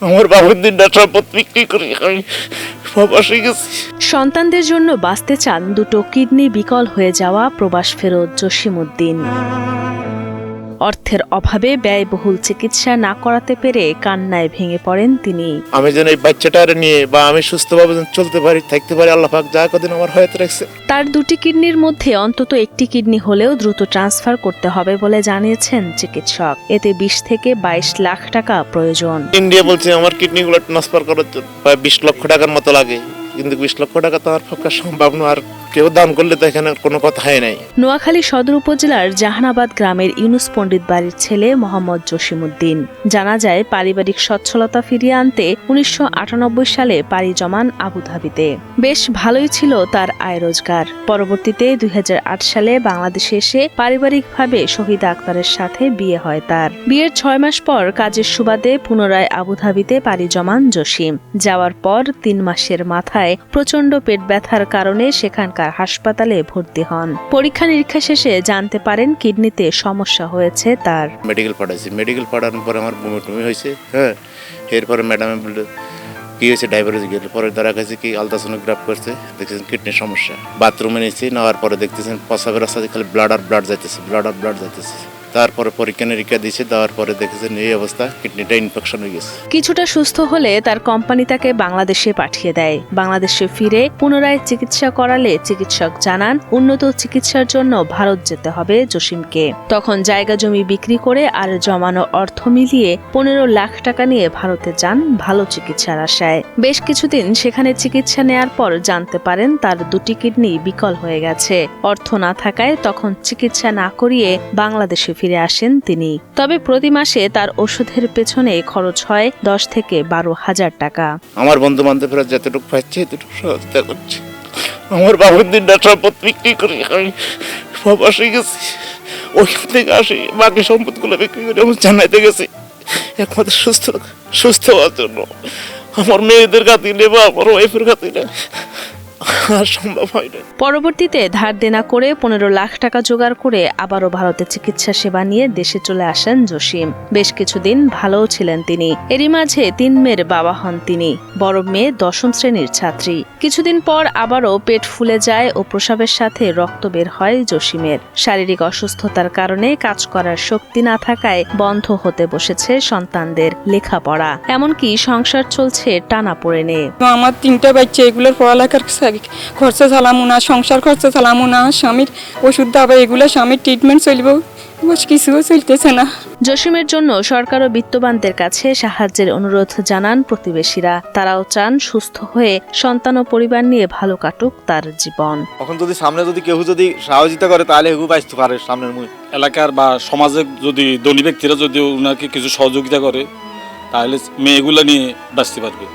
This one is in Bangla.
আমার বাবার দিনটা সম্পদ বিক্রি করে আমি গেছি। সন্তানদের জন্য বাঁচতে চান দুটো কিডনি বিকল হয়ে যাওয়া প্রবাস ফেরত জসিমউদ্দিন। অর্থের অভাবে ব্যয়বহুল চিকিৎসা না করাতে পেরে কান্নায় ভেঙে পড়েন তিনি। আমি যেন এই বাচ্চাটার নিয়ে বা আমি সুস্থভাবে চলতে পারি থাকতে পারি আল্লাহ পাক যা কদিন আমার হয়তো রাখছে। তার দুটি কিডনির মধ্যে অন্তত একটি কিডনি হলেও দ্রুত ট্রান্সফার করতে হবে বলে জানিয়েছেন চিকিৎসক। এতে বিশ থেকে বাইশ লাখ টাকা প্রয়োজন। ইন্ডিয়া বলছে আমার কিডনিগুলো ট্রান্সফার করার জন্য প্রায় বিশ লক্ষ টাকার মতো লাগে। কিন্তু বিশ লক্ষ টাকা তো আমার পক্ষে সম্ভব নয় আর কেউ দান করলে তো এখানে কোনো কথা হয় নাই। নোয়াখালী সদর উপজেলার জাহানাবাদ গ্রামের ইউনুস পণ্ডিত বাড়ির ছেলে মোহাম্মদ জসিমউদ্দিন। জানা যায়, পারিবারিক সচ্ছলতা ফিরিয়ে আনতে উনিশশো আটানব্বই সালে পাড়ি জমান আবুধাবিতে বেশ ভালোই ছিল তার আয় রোজগার। পরবর্তীতে দুই হাজার আট সালে বাংলাদেশে এসে পারিবারিকভাবে শহীদ আক্তারের সাথে বিয়ে হয় তার। বিয়ের ছয় মাস পর কাজের সুবাদে পুনরায় আবুধাবিতে পাড়ি জমান জসিম। যাওয়ার পর তিন মাসের মাথায় প্রচণ্ড পেট ব্যথার কারণে সেখানকার হাসপাতালে ভর্তি হন। পরীক্ষা নিরীক্ষা শেষে জানতে পারেন কিডনিতে সমস্যা হয়েছে তার। মেডিকেল পাঠাইছি। মেডিকেল পাঠানোর পর আমার বমি টমি হয়েছে হ্যাঁ। এরপরে ম্যাডাম বলল, কি হয়েছে ডায়াবেটিস? গেল পরে তারা কাছে কি আলট্রাসোনোগ্রাফ করছে, দেখতেছেন কিডনির সমস্যা। বাথরুমে নিয়েছি, নেওয়ার পরে দেখতেছেন প্রসাবের রাস্তাতে খালি ব্লাড আর ব্লাড যাইতেছে ব্লাড আর ব্লাড যাইতেছে। তারপরে পরীক্ষা নিরীক্ষা দিয়েছে, দেওয়ার পরে দেখেছেন এই অবস্থা, কিডনিটা ইনফেকশন হয়ে গেছে। কিছুটা সুস্থ হলে তার কোম্পানি তাকে বাংলাদেশে পাঠিয়ে দেয়। বাংলাদেশে ফিরে পুনরায় চিকিৎসা করালে চিকিৎসক জানান, উন্নত চিকিৎসার জন্য ভারত যেতে হবে জসিমকে। তখন জায়গা জমি বিক্রি করে আর জমানো অর্থ মিলিয়ে পনেরো লাখ টাকা নিয়ে ভারতে যান ভালো চিকিৎসার আশায়। বেশ কিছুদিন সেখানে চিকিৎসা নেয়ার পর জানতে পারেন তার দুটি কিডনি বিকল হয়ে গেছে। অর্থ না থাকায় তখন চিকিৎসা না করিয়ে বাংলাদেশে ফিরে আসেন তিনি। তবে প্রতি মাসে তার ওষুধের পেছনে খরচ হয় দশ থেকে বারো হাজার টাকা। আমার বন্ধু বান্ধবরা যতটুকু পাচ্ছে এতটুকু সহযোগিতা করছে। আমার বাবার দিনটা সম্পদ বিক্রি করে আমি গেছি। ওইখান থেকে আসি বাকি সম্পদগুলো বিক্রি করে আমি জানাইতে গেছি। একমাত্র সুস্থ সুস্থ হওয়ার জন্য। আমার মেয়েদের খাতিরে বা আমার ওয়াইফের খাতিরে আর সম্ভব হয় না পরবর্তীতে ধার দেনা করে পনেরো লাখ টাকা জোগাড় করে আবারও ভারতে চিকিৎসা সেবা নিয়ে দেশে চলে আসেন জসিম। বেশ কিছুদিন ভালোও ছিলেন তিনি। এরই মাঝে তিন মেয়ের বাবা হন তিনি। বড় মেয়ে দশম শ্রেণির ছাত্রী। কিছুদিন পর আবারও পেট ফুলে যায় ও প্রসাবের সাথে রক্ত বের হয় জসিমের। শারীরিক অসুস্থতার কারণে কাজ করার শক্তি না থাকায় বন্ধ হতে বসেছে সন্তানদের লেখাপড়া। এমনকি সংসার চলছে টানা পড়ে নে আমার তিনটা বাচ্চা এগুলোর পড়ালেখার খরচা চালামো না সংসার খরচা চালামো না স্বামীর ওষুধ দাবা এগুলো স্বামীর ট্রিটমেন্ট চলবো। কিছুও চলতেছে না। জসিমের জন্য সরকার ও বিত্তবানদের কাছে সাহায্যের অনুরোধ জানান প্রতিবেশীরা। তারাও চান সুস্থ হয়ে সন্তান ও পরিবার নিয়ে ভালো কাটুক তার জীবন। এখন যদি সামনে যদি কেউ যদি সহযোগিতা করে তাহলে এগু বাঁচতে পারে সামনের মুখ এলাকার বা সমাজে যদি ধনী ব্যক্তিরা যদি ওনাকে কিছু সহযোগিতা করে তাহলে মেয়েগুলো নিয়ে বাঁচতে পারবে।